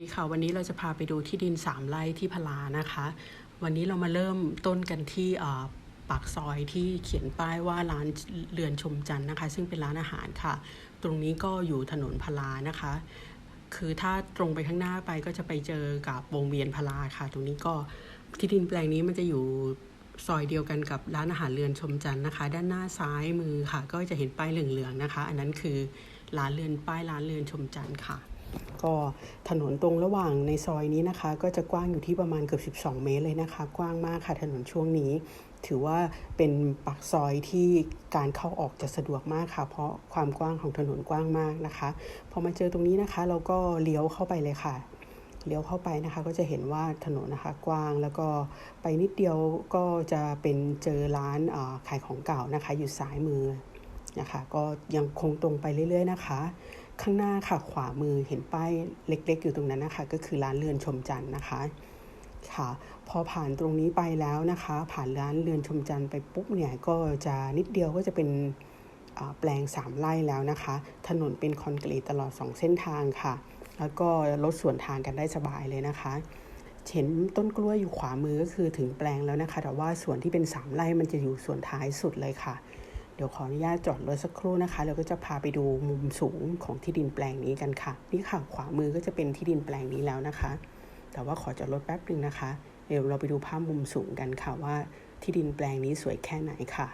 นี่ค่ะวันนี้เราจะพาไปดูที่ดินสามไร่ที่พลานะคะ วันนี้เรามาเริ่มต้นกันที่ปากซอยที่เขียนป้ายว่าร้านเรือนชมจันทร์นะคะ ซึ่งเป็นร้านอาหารค่ะ ตรงนี้ก็อยู่ถนนพลานะคะ คือถ้าตรงไปข้างหน้าไปก็จะไปเจอกับวงเวียนพลาค่ะ ตรงนี้ก็ที่ดินแปลงนี้มันจะอยู่ซอยเดียวกันกับร้านอาหารเรือนชมจันทร์นะคะ ด้านหน้าซ้ายมือค่ะ ก็จะเห็นป้ายเหลืองๆนะคะ อันนั้นคือร้านเรือนป้ายร้านเรือนชมจันทร์ค่ะ ก็ถนนตรงระหว่างในซอยนี้นะคะ ก็จะกว้างอยู่ที่ประมาณเกือบ 12 เมตรเลยนะคะ กว้างมากค่ะถนนช่วงนี้ ถือว่าเป็นปากซอยที่การเข้าออกจะสะดวกมากค่ะ เพราะความกว้างของถนนกว้างมากนะคะพอมาเจอตรงนี้นะคะ เราก็เลี้ยวเข้าไปเลยค่ะเลี้ยวเข้าไปนะคะก็จะเห็นว่าถนนนะคะกว้างแล้วก็ไปนิดเดียวก็จะเป็นเจอร้านขายของเก่านะคะ อยู่ซ้ายมือนะคะ ก็ยังคงตรงไปเรื่อย ๆ นะคะ ข้างหน้าค่ะขวามือเห็นป้ายเล็ก ๆ อยู่ตรงนั้นนะคะ ก็คือร้านเรือนชมจันทร์นะคะค่ะพอผ่านตรงนี้ไปแล้วนะคะ ผ่านร้านเรือนชมจันทร์ไปปุ๊บเนี่ยก็จะนิดเดียวก็จะเป็นแปลงสามไร่แล้วนะคะ ถนนเป็นคอนกรีตตลอดสองเส้นทางค่ะ แล้วก็รถสวนทางกันได้สบายเลยนะคะเห็นต้นกล้วยอยู่ขวามือก็คือถึงแปลงแล้วนะคะ แต่ว่าส่วนที่เป็นสามไร่มันจะอยู่ส่วนท้ายสุดเลยค่ะ เดี๋ยวขออนุญาตจอดรถสักครู่นะคะแล้วก็จะพาไปดูมุมสูงของที่ดินแปลงนี้กันค่ะ นี่ค่ะขวามือก็จะเป็นที่ดินแปลงนี้แล้วนะคะ แต่ว่าขอจอดรถแป๊บหนึ่งนะคะ เดี๋ยวเราไปดูภาพมุมสูงกันค่ะว่าที่ดินแปลงนี้สวยแค่ไหนค่ะ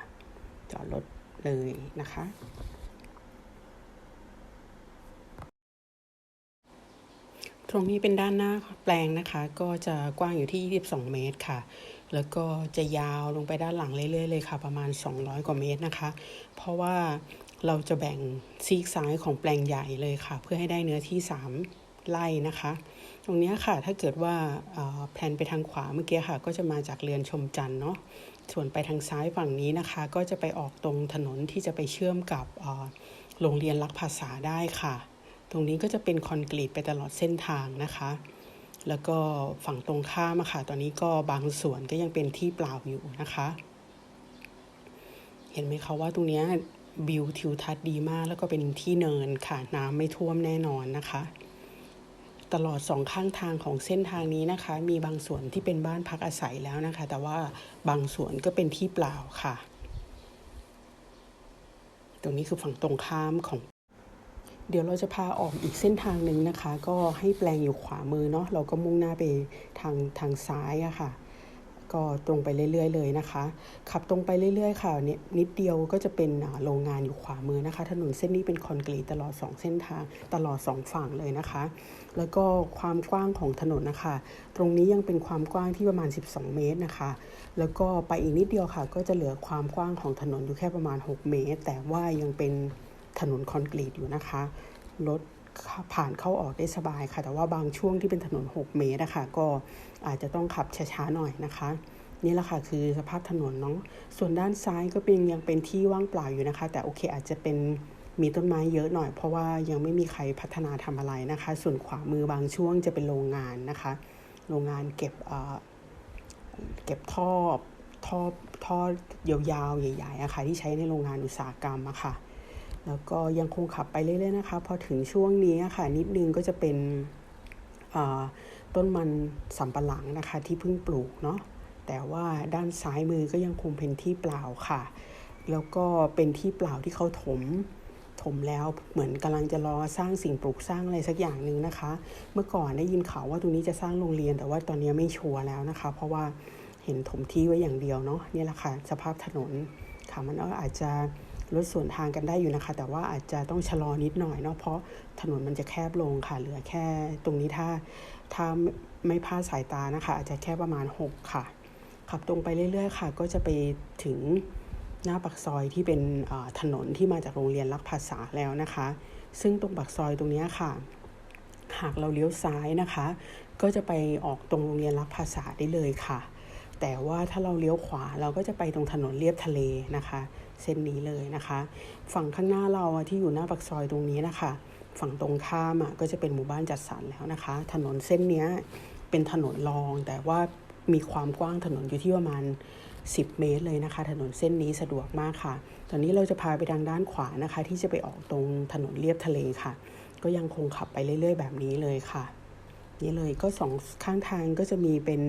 จอดรถเลยนะคะตรงนี้เป็นด้านหน้าแปลงนะคะ ก็จะกว้างอยู่ที่ 22 เมตรค่ะ แล้วก็จะยาวลงไปด้านหลังเรื่อยๆเลยค่ะ ประมาณ 200 กว่าเมตรนะคะ เพราะว่าเราจะแบ่งซีกซ้ายของแปลงใหญ่เลยค่ะ เพื่อให้ได้เนื้อที่ 3 ไร่นะคะ ตรงนี้ค่ะถ้าเกิดว่าแผนไปทางขวาเมื่อกี้ค่ะ ก็จะมาจากเรือนชมจันทร์เนาะส่วนไปทางซ้ายฝั่งนี้นะคะ ก็จะไปออกตรงถนนที่จะไปเชื่อมกับโรงเรียนรักภาษาได้ค่ะ ตรงนี้ก็จะเป็นคอนกรีตไปตลอดเส้นทางนะคะ แล้วก็ฝั่งตรงข้ามค่ะ ตอนนี้ก็บางส่วนก็ยังเป็นที่เปล่าอยู่นะคะ เห็นไหมคะว่าตรงนี้วิวทิวทัศน์ดีมาก แล้วก็เป็นที่เนินค่ะ น้ำไม่ท่วมแน่นอนนะคะ ตลอดสองข้างทางของเส้นทางนี้นะคะ มีบางส่วนที่เป็นบ้านพักอาศัยแล้วนะคะ แต่ว่าบางส่วนก็เป็นที่เปล่าค่ะ ตรงนี้คือฝั่งตรงข้ามของ เดี๋ยวเราจะพาออกอีกเส้นทางหนึ่งนะคะ ก็ให้แปลงอยู่ขวามือเนาะเราก็มุ่งหน้าไปทางทางซ้ายอะค่ะ ก็ตรงไปเรื่อย ๆ เลยนะคะ ขับตรงไปเรื่อย ๆ ค่ะเนี่ยนิดเดียวก็จะเป็นโรงงานอยู่ขวามือนะคะ ถนนเส้นนี้เป็นคอนกรีตตลอด 2 เส้นทางตลอด 2 ฝั่งเลยนะคะ แล้วก็ความกว้างของถนนนะคะ ตรงนี้ยังเป็นความกว้างที่ประมาณ 12 เมตรนะคะ แล้วก็ไปอีกนิดเดียวค่ะ ก็จะเหลือความกว้างของถนนอยู่แค่ประมาณ 6 เมตร แต่ว่ายังเป็น ถนนคอนกรีตอยู่นะคะรถผ่านเข้าออกได้สบายค่ะ แต่ว่าบางช่วงที่เป็นถนน 6 เมตรอะคะก็อาจจะต้องขับช้าๆหน่อยนะคะ นี่แหละค่ะคือสภาพถนนเนาะส่วนด้านซ้ายก็เป็นยังเป็นที่ว่างเปล่าอยู่นะคะ แต่โอเคอาจจะเป็นมีต้นไม้เยอะหน่อย เพราะว่ายังไม่มีใครพัฒนาทำอะไรนะคะ ส่วนขวามือบางช่วงจะเป็นโรงงานนะคะ โรงงานเก็บเก็บท่อท่อท่อยาวๆใหญ่ๆอะค่ะที่ใช้ในโรงงานอุตสาหกรรมอะค่ะ แล้วก็ยังคงขับไปเรื่อยๆนะคะ พอถึงช่วงนี้ค่ะ นิดนึงก็จะเป็นต้นมันสำปะหลังนะคะ ที่เพิ่งปลูกเนาะแต่ว่าด้านซ้ายมือก็ยังคงเป็นที่เปล่าค่ะ แล้วก็เป็นที่เปล่าที่เขาถมถมแล้วเหมือนกำลังจะรอสร้างสิ่งปลูกสร้างอะไรสักอย่างหนึ่งนะคะ เมื่อก่อนได้ยินข่าวว่าตรงนี้จะสร้างโรงเรียน แต่ว่าตอนนี้ไม่ชัวร์แล้วนะคะ เพราะว่าเห็นถมที่ไว้อย่างเดียวเนาะนี่แหละค่ะสภาพถนนค่ะมันก็อาจจะ รถสวนทางกันได้อยู่นะคะ แต่ว่าอาจจะต้องชะลอนิดหน่อยเนาะเพราะถนนมันจะแคบลงค่ะ เหลือแค่ตรงนี้ถ้าถ้าไม่พลาดสายตานะคะ อาจจะแค่ประมาณ 6 ค่ะ ขับตรงไปเรื่อยๆค่ะ ก็จะไปถึงหน้าปากซอยที่เป็นถนนที่มาจากโรงเรียนรักภาษาแล้วนะคะ ซึ่งตรงปากซอยตรงนี้ค่ะ หากเราเลี้ยวซ้ายนะคะ ก็จะไปออกตรงโรงเรียนรักภาษาได้เลยค่ะ แต่ว่าถ้าเราเลี้ยวขวาเราก็จะไปตรงถนนเลียบทะเลนะคะ เส้นนี้เลยนะคะ ฝั่งข้างหน้าเราที่อยู่หน้าปากซอยตรงนี้นะคะ ฝั่งตรงข้ามก็จะเป็นหมู่บ้านจัดสรรแล้วนะคะ ถนนเส้นนี้เป็นถนนรอง แต่ว่ามีความกว้างถนนอยู่ที่ประมาณ 10 เมตรเลยนะคะ ถนนเส้นนี้สะดวกมากค่ะ ตอนนี้เราจะพาไปทางด้านขวานะคะ ที่จะไปออกตรงถนนเลียบทะเลค่ะ ก็ยังคงขับไปเรื่อย ๆ แบบนี้เลยค่ะ นี่เลยก็สองข้างทางก็จะมีเป็น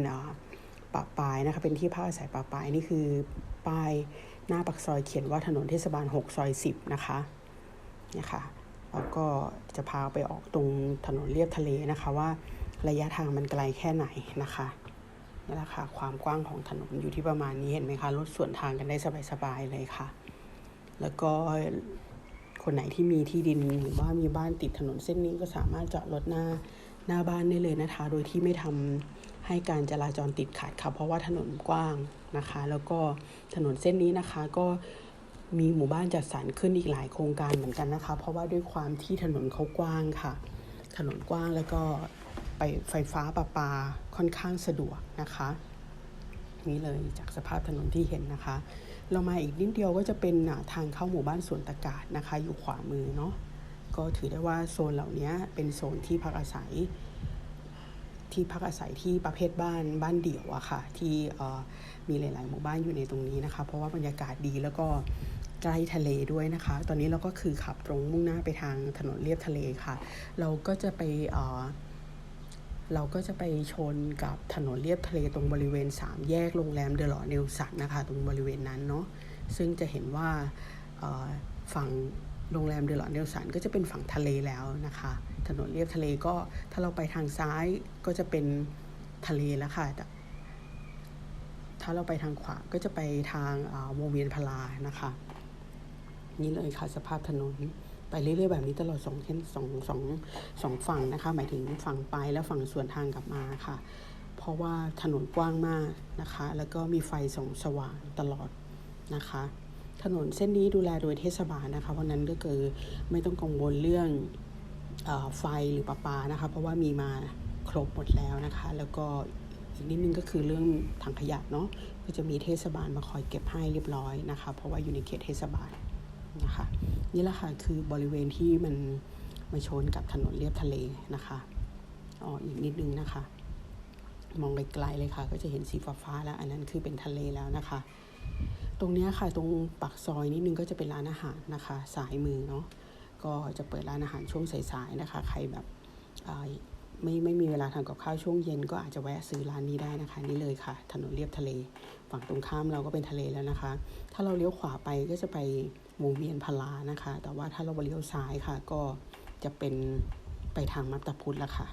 ปะปายนะคะ เป็นที่พักอาศัยปะปายนี่คือป้าย หน้าปักซอยเขียนว่าถนนเทศบาล 6 ซอย 10 นะคะเนี่ยค่ะแล้วก็จะพาไปออกตรงถนนเลียบทะเลนะคะว่าระยะทางมันไกลแค่ไหนนะคะนี่แหละค่ะความกว้างของถนนอยู่ที่ประมาณนี้เห็นไหมคะรถส่วนทางกันได้สบายๆเลยค่ะ แล้วก็คนไหนที่มีที่ดินหรือว่ามีบ้านติดถนนเส้นนี้ก็สามารถจอดรถหน้าหน้าบ้านได้เลยนะคะ โดยที่ไม่ทำ ให้การจราจรติดขัดค่ะเพราะว่าถนนกว้างนะคะ แล้วก็ถนนเส้นนี้นะคะก็มีหมู่บ้านจัดสรรขึ้นอีกหลายโครงการเหมือนกันนะคะ เพราะว่าด้วยความที่ถนนเขากว้างค่ะ ถนนกว้างแล้วก็ไปไฟฟ้าประปาค่อนข้างสะดวกนะคะนี่เลยจากสภาพถนนที่เห็นนะคะ เรามาอีกนิดเดียวก็จะเป็นทางเข้าหมู่บ้านสวนตะกาศนะคะ อยู่ขวามือเนาะก็ถือได้ว่าโซนเหล่านี้เป็นโซนที่พักอาศัย ที่พักอาศัยที่ประเภทบ้านบ้านเดี่ยวอะค่ะ ที่มีหลาย ๆ หมู่บ้านอยู่ในตรงนี้นะคะ เพราะว่าบรรยากาศดีแล้วก็ใกล้ทะเลด้วยนะคะ ตอนนี้เราก็คือขับตรงมุ่งหน้าไปทางถนนเลียบทะเลค่ะ เราก็จะไปเราก็จะไปชนกับถนนเลียบทะเลตรงบริเวณ 3 แยกโรงแรมเดลอเนลสันนะคะ ตรงบริเวณนั้นเนาะซึ่งจะเห็นว่าฝั่งโรงแรมเดลอเนลสันก็จะเป็นฝั่งทะเลแล้วนะคะ ถนนเลียบทะเลก็ถ้าเราไปทางซ้ายก็จะเป็นทะเลแล้วค่ะ ถ้าเราไปทางขวาก็จะไปทางวงเวียนพลานะคะ นี่เลยค่ะสภาพถนนไปเรื่อยๆแบบนี้ตลอดสองเส้นสองสองสองฝั่งนะคะ หมายถึงฝั่งไปแล้วฝั่งส่วนทางกลับมาค่ะ เพราะว่าถนนกว้างมากนะคะ แล้วก็มีไฟส่องสว่างตลอดนะคะ ถนนเส้นนี้ดูแลโดยเทศบาลนะคะ เพราะนั้นก็คือไม่ต้องกังวลเรื่อง ไฟหรือประปานะคะ เพราะว่ามีมาครบหมดแล้วนะคะ แล้วก็อีกนิดนึงก็คือเรื่องถังขยะเนาะก็จะมีเทศบาลมาคอยเก็บให้เรียบร้อยนะคะ เพราะว่าอยู่ในเขตเทศบาลนะคะนี่แหละค่ะคือบริเวณที่มันมาชนกับถนนเลียบทะเลนะคะอ๋ออีกนิดนึงนะคะ มองไกลๆเลยค่ะ ก็จะเห็นสีฟ้าๆแล้ว อันนั้นคือเป็นทะเลแล้วนะคะ ตรงนี้ค่ะตรงปักซอยนิดนึงก็จะเป็นร้านอาหารนะคะ สายมือเนาะ ก็จะเปิดร้านอาหารช่วงสายๆนะคะ ใครแบบไม่ไม่มีเวลาทานกับข้าวช่วงเย็น ก็อาจจะแวะซื้อร้านนี้ได้นะคะ นี่เลยค่ะ ถนนเลียบทะเล ฝั่งตรงข้ามเราก็เป็นทะเลแล้วนะคะ ถ้าเราเลี้ยวขวาไปก็จะไปวงเวียนพลานะคะ แต่ว่าถ้าเราเลี้ยวซ้ายค่ะ ก็จะเป็นไปทางมัตตพุทธแล้วค่ะ